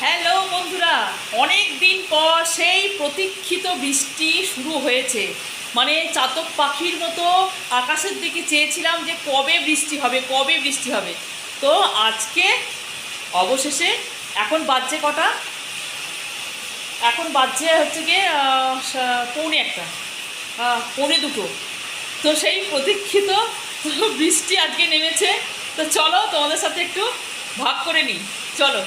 Hello বন্ধুরা। অনেক দিন পর সেই প্রতীক্ষিত বৃষ্টি শুরু হয়েছে। মানে চাতক পাখির মতো আকাশের দিকে চেয়েছিলাম যে কবে বৃষ্টি হবে, কবে বৃষ্টি হবে। তো আজকে অবশেষে এখন বাজছে কটা? এখন বাজছে হচ্ছে গিয়ে পৌনে একটা। পৌনে দুটো। তো সেই প্রতীক্ষিত বৃষ্টি আজকে নেমেছে। তো চলো তোমাদের সাথে একটু ভাগ করে নিই। চলো।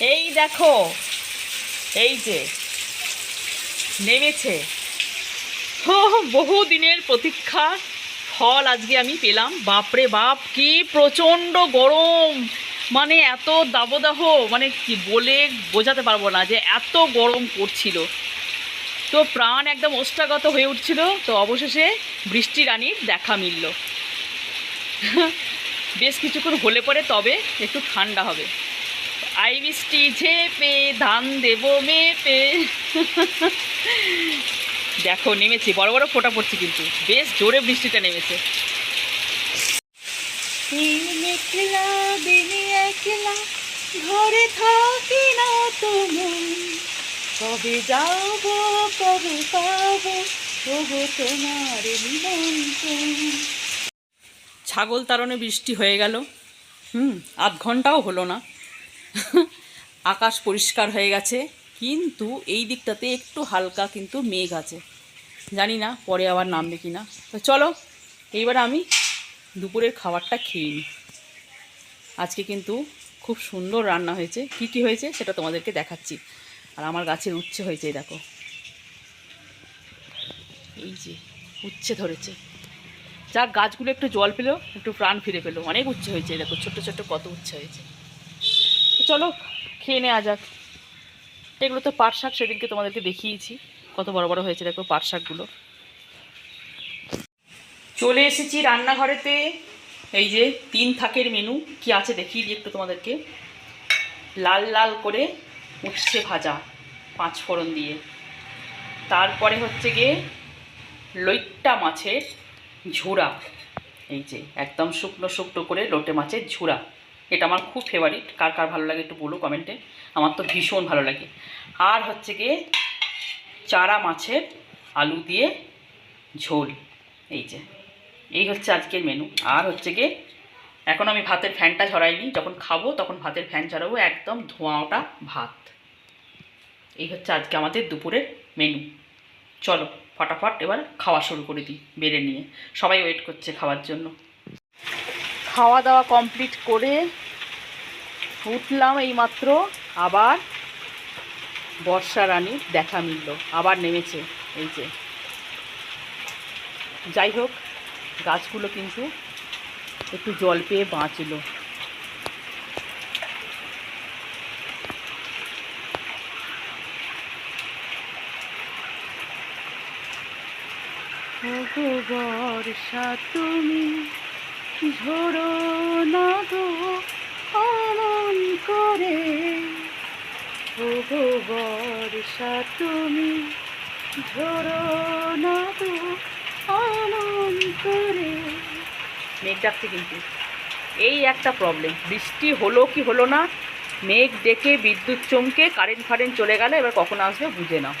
এই দেখো, এই যে নেমেছে। বহু দিনের প্রতীক্ষা, ফল আজকে আমি পেলাম। বাপরে বাপ, কি প্রচণ্ড গরম! মানে এত দাবদাহ মানে কি বলে বোঝাতে পারব না যে এত গরম পড়ছিল। তো প্রাণ একদম ওষ্ঠাগত হয়ে উঠছিল, তো অবশেষে বৃষ্টি রানীর দেখা মিলল। বেশ কিছুক্ষণ হলে পরে তবে একটু ঠান্ডা হবে। আই বৃষ্টি ঝেপে ধান দেবো মেপে। দেখো নেমেছে বড় বড় ফোঁটা পড়ছে কিন্তু। বেশ জোরে বৃষ্টিটা নেমেছে। ঘরে থাকি না তুমি। কবে যাব কবে পাবো তবু তোমার ছাগল তারণে বৃষ্টি হয়ে গেল। হুম আধ ঘন্টাও হলো না। আকাশ পরিষ্কার হয়ে গেছে, কিন্তু এই দিকটাতে একটু হালকা কিন্তু মেঘ আছে। জানি না পরে আবার নামবে কি না তো চলো, এইবার আমি দুপুরের খাবারটা খেয়ে নিই। আজকে কিন্তু খুব সুন্দর রান্না হয়েছে। কি কি হয়েছে সেটা তোমাদেরকে দেখাচ্ছি। আর আমার গাছের উচ্ছে হয়েছে দেখো। এই যে, উচ্ছে ধরেছে। যা গাছগুলো একটু জল পেল, একটু প্রাণ ফিরে পেল। অনেক উচ্ছে হয়েছে দেখো, ছোট্ট ছোট্ট কত উচ্ছে হয়েছে। চলো, খেয়ে নেওয়া যাক। এগুলো তো পাট শাক সেদিনকে তোমাদেরকে দেখিয়েছি। কত বড় বড় হয়েছে, দেখো পাট শাকগুলো। চলে এসেছি রান্নাঘরেতে। এই যে তিন থাকের মেনু, কি আছে দেখিয়ে দিই একটু তোমাদেরকে। লাল লাল করে উচ্ছে ভাজা, পাঁচ ফোড়ন দিয়ে। তারপরে হচ্ছে গিয়ে লইট্টা মাছের ঝুড়া এই যে একদম শুকনো শুকনো করে লোটে মাছের ঝুড়া এটা আমার খুব ফেভারিট কার কার ভালো লাগে একটু বলো কমেন্টে আমার তো ভীষণ ভালো লাগে। আর হচ্ছে গিয়ে চারা মাছের আলু দিয়ে ঝোল। এই যে, এই হচ্ছে আজকের মেনু আর হচ্ছে গিয়ে এখন আমি ভাতের ফ্যানটা ঝরাইনি। যখন খাব তখন ভাতের ফ্যান ঝরাবো, একদম ধোঁয়া ওটা ভাত। এই হচ্ছে আজকে আমাদের দুপুরের মেনু চলো, ফটাফট এবার খাওয়া শুরু করে দিই, বেড়ে নিয়ে। সবাই ওয়েট করছে খাওয়ার জন্য। খাওয়া দাওয়া কমপ্লিট করে উঠলাম এইমাত্র। আবার বর্ষা রানীর দেখা মিলল, আবার নেমেছে এই যে। যাই হোক, গাছগুলো কিন্তু একটু জল পেয়ে বাঁচলো। বর্ষা, তুমি ঝোড়ো না গো অমন করে। ওগো বর্ষা, তুমি ঝোড়ো না গো অমন করে মেঘ ডাকছে কিন্তু এই একটা প্রবলেম বৃষ্টি হলো কি হলো না? মেঘ ডেকে বিদ্যুৎ চমকে কারেন্ট ফারেন্ট চলে গেলে, এবার কখন আসবে বুঝে নাও।